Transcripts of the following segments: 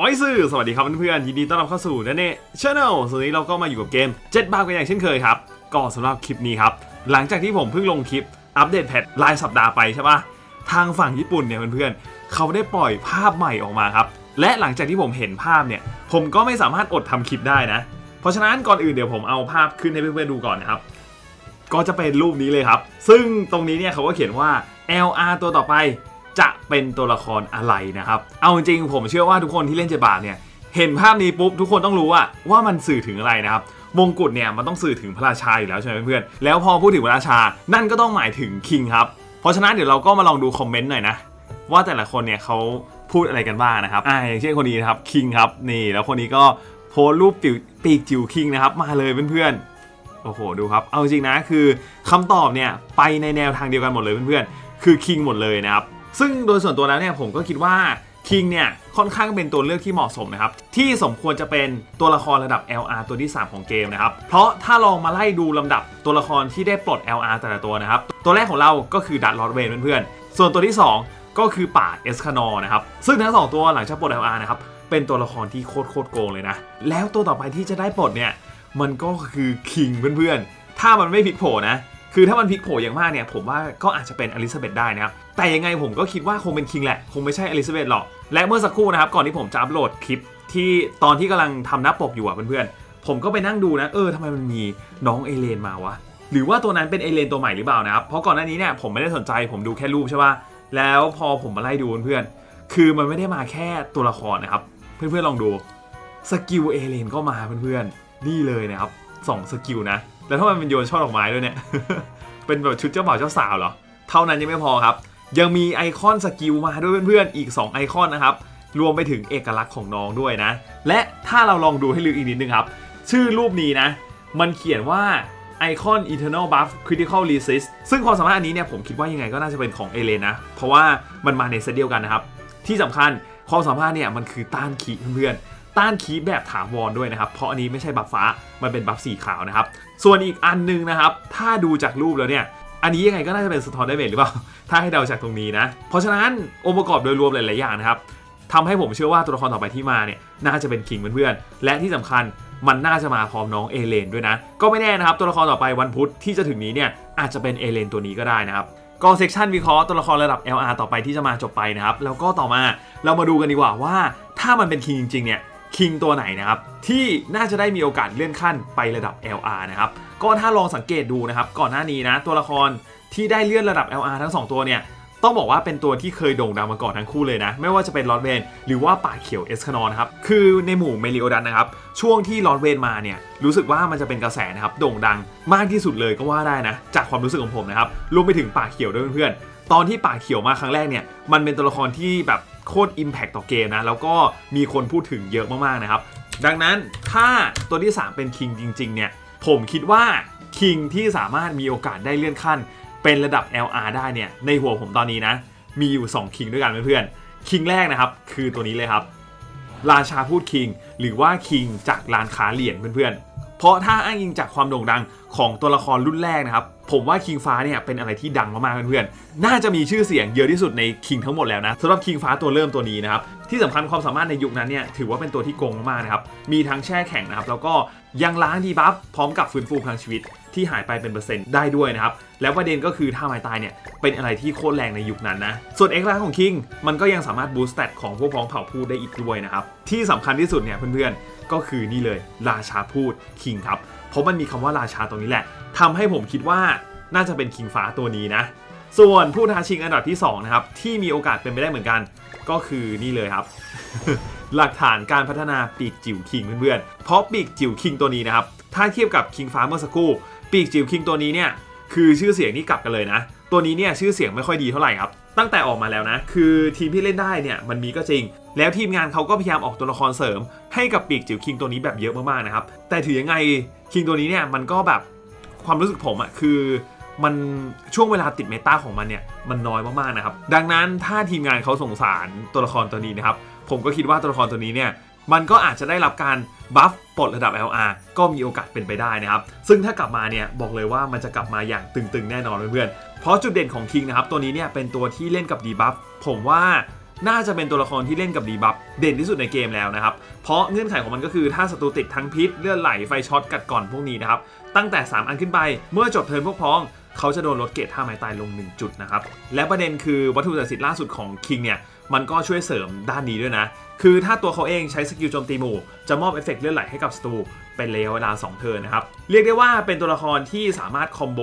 อ้ยสื่อสวัสดีครับเพื่อนๆยินดีต้อนรับเข้าสู่นันเน่ชาแนลส่วนนี้เราก็มาอยู่กับเกมเจ็ดบากันอย่างเช่นเคยครับก็สำหรับคลิปนี้ครับ หลังจากที่ผมเพิ่งลงคลิปอัปเดตแพทรายสัปดาห์ไปใช่ปะทางฝั่งญี่ปุ่นเนี่ยเพื่อนๆเขาได้ปล่อยภาพใหม่ออกมาครับ และหลังจากที่ผมเห็นภาพเนี่ย ผมก็ไม่สามารถอดทำคลิปได้นะ เพราะฉะนั้นก่อนอื่นเดี๋ยวผมเอาภาพขึ้นให้เพื่อนๆดูก่อนนะครับก็จะเป็นรูปนี้เลยครับ ซึ่งตรงนี้เนี่ยเขาก็เขียนว่า LR ตัวต่อไป จะเป็นตัวละครอะไรนะครับ เอาจริงๆผมเชื่อว่าทุกคนที่เล่นเจบาทเนี่ยเห็นภาพนี้ปุ๊บทุกคนต้องรู้ว่าว่ามันสื่อถึงอะไรนะครับมงกุฎเนี่ยมันต้องสื่อถึงพระราชาอยู่แล้วใช่ไหมเพื่อนๆแล้วพอพูดถึงพระราชา นั่นก็ต้องหมายถึงคิงครับเพราะฉะนั้นเดี๋ยวเราก็มาลองดูคอมเมนต์หน่อยนะว่าแต่ละคนเนี่ยเขาพูดอะไรกันบ้างนะครับอ่าอย่างเช่นคนนี้นะครับคิงครับนี่แล้วคนนี้ก็โพสรูปปิวปีกจิ๋วคิงนะครับมาเลยเพื่อนๆโอ้โหดูครับ เอาจริงนะคือคำตอบเนี่ยไปในแนวทางเดียวกันหมดเลยเพื่อนๆคือคิงหมดเลยนะครับ ซึ่งโดยส่วนตัวแล้วเนี่ยผมก็คิดว่าคิงเนี่ยค่อนข้างเป็นตัวเลือกที่เหมาะสมนะครับ ที่สมควรจะเป็นตัวละครระดับ LR ตัวที่ 3 ของเกมนะครับ เพราะถ้าลองมาไล่ดูลำดับตัวละครที่ได้ปลด LR แต่ละตัวนะครับ ตัวแรกของเราก็คือดัตลอดเวนเพื่อนๆส่วนตัวที่ 2 ก็คือป่าเอสคานอนะครับ ซึ่งทั้งสองตัวหลังจากปลด LR นะครับเป็นตัวละครที่โคตรโคตรโกงเลยนะ แล้วตัวต่อไปที่จะได้ปลดเนี่ยมันก็คือคิงเพื่อนๆถ้ามันไม่พลิกโผนะคือถ้ามันพลิกโผอย่างมากเนี่ยผมว่าก็อาจจะเป็นอลิซาเบธได้นะครับ แต่ยังไงผมก็คิดว่าคงเป็นคิงแหละ คงไม่ใช่อลิซาเบธหรอก และเมื่อสักครู่นะครับ ก่อนที่ผมจะอัปโหลดคลิปที่ตอนที่กำลังทำหน้าปกอยู่อะเพื่อนๆ ผมก็ไปนั่งดูนะ เออทำไมมันมีน้องเอเลนมาวะ หรือว่าตัวนั้นเป็นเอเลนตัวใหม่หรือเปล่านะครับ เพราะก่อนหน้านี้เนี่ยผมไม่ได้สนใจ ผมดูแค่รูปใช่ป่ะ แล้วพอผมมาไล่ดูเพื่อนๆ คือมันไม่ได้มาแค่ตัวละครนะครับ เพื่อนๆลองดู สกิลเอเลนก็มาเพื่อนๆ นี่เลยนะครับสองสกิลนะ แล้วถ้ามันเป็นโยนช่อดอกไม้ด้วยเนี่ย เป็นแบบชุดเจ้าบ่าวเจ้าสาวเหรอ เท่านั้นยังไม่พอครับ ยังมีไอคอนสกิลมาด้วยเพื่อนๆ อีก 2 ไอคอนนะครับ รวมไปถึงเอกลักษณ์ของน้องด้วยนะ และถ้าเราลองดูให้ลึกอีกนิดนึงครับ ชื่อรูปนี้นะ มันเขียนว่าไอคอน Eternal Buff Critical Resist ซึ่งความสามารถอันนี้เนี่ยผมคิดว่ายังไงก็น่าจะเป็นของเอเลนนะ เพราะว่ามันมาในเซตเดียวกันนะครับ ที่สำคัญความสามารถเนี่ยมันคือต้านขีเพื่อนๆต้านคีแบบถาวรด้วยนะครับ เพราะอันนี้ไม่ใช่บัฟฟ้า มันเป็นบัฟสีขาวนะครับ ส่วนอีกอันหนึงนะครับ ถ้าดูจากรูปแล้วเนี่ย อันนี้ยังไงก็น่าจะเป็นสะท้อนได้เมจหรือเปล่า ถ้าให้เดาจากตรงนี้นะ เพราะฉะนั้นองค์ประกอบโดยรวมหลาย ๆ อย่างนะครับทำให้ผมเชื่อว่าตัวละครต่อไปที่มาเนี่ยน่าจะเป็นคิงเพื่อนๆ และที่สำคัญมันน่าจะมาพร้อมน้องเอเลนด้วยนะ ก็ไม่แน่นะครับ ตัวละครต่อไปวันพุธที่จะถึงนี้เนี่ยอาจจะเป็นเอเลนตัวนี้ก็ได้นะครับก็เซกชันวิเคราะห์ตัวละครระดับ LR ต่อไปที่จะมาจบไปนะครับ แล้วก็ต่อมาเรามาดูกันดีกว่าว่า ถ้ามันเป็นคิงจริง ๆ เนี่ยคิงตัวไหนนะครับที่น่าจะได้มีโอกาสเลื่อนขั้นไประดับ LR นะครับ ก็ถ้าลองสังเกตดูนะครับ ก่อนหน้านี้นะ ตัวละครที่ได้เลื่อนระดับ LR ทั้ง 2 ตัวเนี่ย ต้องบอกว่าเป็นตัวที่เคยโด่งดังมาก่อนทั้งคู่เลยนะ ไม่ว่าจะเป็นลอดเวนหรือว่าป่าเขียวเอสคานอนครับ คือในหมู่เมลิโอดันนะครับ ช่วงที่ลอดเวนมาเนี่ย รู้สึกว่ามันจะเป็นกระแสนะครับ โด่งดังมากที่สุดเลยก็ว่าได้นะ จากความรู้สึกของผมนะครับ รวมไปถึงป่าเขียวด้วยเพื่อนๆ ตอนที่ป่าเขียวมาครั้งแรกเนี่ย มันเป็นตัวละครที่แบบโคตรอิมแพคต่อเกมนะ แล้วก็มีคนพูดถึงเยอะมากๆนะครับ ดังนั้นถ้าตัวที่ 3 เป็นคิงจริง ๆ เนี่ย ผมคิดว่าคิงที่สามารถมีโอกาสได้เลื่อนขั้น เป็นระดับ LR ได้เนี่ยในหัวผมตอนนี้นะ มีอยู่ 2 คิงด้วยกันเพื่อนๆคิงแรกนะครับ คือตัวนี้เลยครับ ราชาพูดคิง หรือว่าคิงจากลานค้าเหรียญเพื่อนๆเพราะถ้าอ้างอิงจากความโด่งดังของตัวละครรุ่นแรกนะครับ ผมว่าคิงฟ้าเนี่ยเป็นอะไรที่ดังมากๆเพื่อนๆ น่าจะมีชื่อเสียงเยอะที่สุดในคิงทั้งหมดแล้วนะสำหรับคิงฟ้าตัวเริ่มตัวนี้นะครับที่สำคัญความสามารถในยุคนั้นเนี่ยถือว่าเป็นตัวที่โกงมากๆนะครับ มีทั้งแช่แข็งนะครับ แล้วก็ยังล้างดีบัฟพร้อมกับฟื้นฟูพลังชีวิตที่หายไปเป็นเปอร์เซ็นต์ได้ด้วยนะครับ แล้วประเด็นก็คือท่าไม้ตายเนี่ย เป็นอะไรที่โคตรแรงในยุคนั้นนะ ส่วนเอ็กลักษณ์ของคิงมันก็ยังสามารถบูสต์สเตตของพวกพ้องเผ่าพูดได้อีกด้วยนะครับ ที่สำคัญที่สุดเนี่ยเพื่อนๆก็คือนี่เลยราชาพูดคิงครับ เพราะมันมีคำว่าราชาตรงนี้แหละทำให้ผมคิดว่าน่าจะเป็นคิงฟ้าตัวนี้นะ ส่วนผู้ท้าชิงอันดับที่สองนะครับที่มีโอกาสเป็นไปได้เหมือนกัน ก็คือนี่เลยครับ หลักฐานการพัฒนาปีกจิ๋วคิงเพื่อนๆเพราะปีกจิ๋วคิงตัวนี้นะครับถ้าเทียบกับคิงฟ้าเมื่อสักครู่ปีกจิ๋วคิงตัวนี้เนี่ยคือชื่อเสียงนี่กลับกันเลยนะ ตัวนี้เนี่ยชื่อเสียงไม่ค่อยดีเท่าไหร่ครับ ตั้งแต่ออกมาแล้วนะ คือทีมที่เล่นได้เนี่ยมันมีก็จริง แล้วทีมงานเขาก็พยายามออกตัวละครเสริม ให้กับปีกจิ๋วคิงตัวนี้แบบเยอะมากๆนะครับ แต่ถือยังไงคิงตัวนี้เนี่ยมันก็แบบความรู้สึกผมอะคือมันช่วงเวลาติดเมตาของมันเนี่ยมันน้อยมากๆนะครับ ดังนั้นถ้าทีมงานเขาสงสารตัวละครตัวนี้นะครับผมก็คิดว่าตัวละครตัวนี้เนี่ย มันก็อาจจะได้รับการบัฟปลดระดับ LR ก็มีโอกาสเป็นไปได้นะครับ ซึ่งถ้ากลับมาเนี่ยบอกเลยว่ามันจะกลับมาอย่างตึงๆ แน่นอนเพื่อนๆ เพราะจุดเด่นของคิงนะครับตัวนี้เนี่ยเป็นตัวที่เล่นกับดีบัฟผมว่าน่าจะเป็นตัวละครที่เล่นกับดีบัฟเด่นที่สุดในเกมแล้วนะครับ เพราะเงื่อนไขของมันก็คือถ้าศัตรูติดทั้งพิษเลือดไหลไฟช็อตกัดก่อนพวกนี้นะครับตั้งแต่ 3 อันขึ้นไปเมื่อจบเทิร์นพวกพ้องเขาจะโดนลดเกรดท่าไม้ตายลง 1 จุดนะครับ และประเด็นคือวัตถุศักดิ์สิทธิ์ล่าสุดของคิงเนี่ย มันก็ช่วยเสริมด้านนี้ด้วยนะ คือถ้าตัวเขาเองใช้สกิลโจมตีหมู่ จะมอบเอฟเฟกต์เลื่อนไหลให้กับศัตรูเป็นระยะเวลา 2 เทิร์นนะครับ เรียกได้ว่าเป็นตัวละครที่สามารถคอมโบ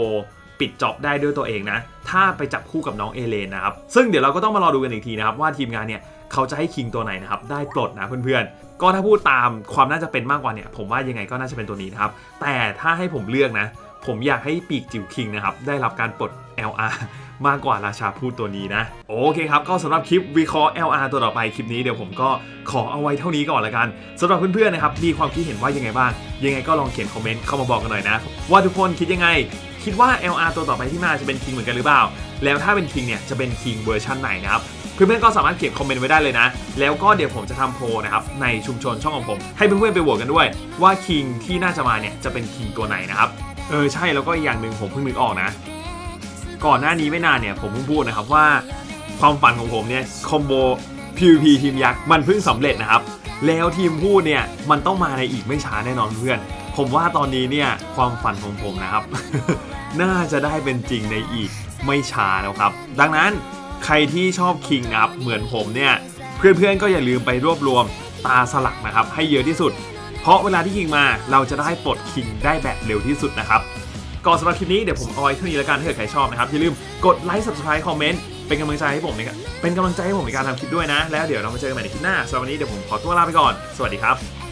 ปิดจ็อบได้ด้วยตัวเองนะ ถ้าไปจับคู่กับน้องเอเลนนะครับ ซึ่งเดี๋ยวเราก็ต้องมารอดูกันอีกทีนะครับ ว่าทีมงานเนี่ยเขาจะให้คิงตัวไหนนะครับ ได้ปลดนะเพื่อนๆ ก็ถ้าพูดตามความน่าจะเป็นมากกว่าเนี่ย ผมว่ายังไงก็น่าจะเป็นตัวนี้นะครับ แต่ถ้าให้ผมเลือกนะ ผมอยากให้ปีกจิ๋วคิงนะครับได้รับการปลด LR มากกว่าราชาพูดตัวนี้นะ โอเคครับ ก็สำหรับคลิปวิเคราะห์ LR ตัวต่อไปคลิปนี้เดี๋ยวผมก็ขอเอาไว้เท่านี้ก่อนละกันสำหรับเพื่อนๆนะครับมีความคิดเห็นว่ายังไงบ้าง ยังไงก็ลองเขียนคอมเมนต์เข้ามาบอกกันหน่อยนะ ว่าทุกคนคิดยังไง คิดว่า LR ตัวต่อไปที่มาจะเป็นคิงเหมือนกันหรือเปล่า แล้วถ้าเป็นคิงเนี่ยจะเป็นคิงเวอร์ชันไหนนะครับเพื่อนๆก็สามารถเขียนคอมเมนต์ไว้ได้เลยนะ แล้วก็เดี๋ยวผมจะทำโพลนะครับในชุมชนช่องของผม ให้เพื่อนๆไปโหวตกันด้วย ว่าคิงที่น่าจะมาเนี่ยจะเป็นคิงตัวไหนนะครับ เออใช่แล้วก็อีกอย่างหนึ่งผมเพิ่งนึกออกนะ ก่อนหน้านี้ไม่นานเนี่ยผมเพิ่งพูดนะครับว่า ความฝันของผมเนี่ยคอมโบ PVP ทีมยักษ์มันเพิ่งสำเร็จนะครับ แล้วทีมพูดเนี่ยมันต้องมาในอีกไม่ช้าแน่นอนเพื่อน ผมว่าตอนนี้เนี่ยความฝันของผมนะครับ น่าจะได้เป็นจริงในอีกไม่ช้าแล้วครับ ดังนั้นใครที่ชอบคิงนะครับเหมือนผมเนี่ยเพื่อนๆก็อย่าลืมไปรวบรวมตาสลักนะครับให้เยอะที่สุด เพราะเวลาที่ยิงมาเราจะได้ปลดคิงได้แบบเร็วที่สุดนะครับก่อนสำหรับคลิปนี้เดี๋ยวผมเอาไว้เท่านี้แล้วกันถ้าเกิดใครชอบนะครับอย่าลืมกดไลค์ subscribe คอมเมนต์เป็นกำลังใจให้ผมในการเป็นกำลังใจให้ผมในการทำคลิปด้วยนะ แล้วเดี๋ยวเรามาเจอกันใหม่ในคลิปหน้าสำหรับวันนี้เดี๋ยวผมขอตัวลาไปก่อน สวัสดีครับ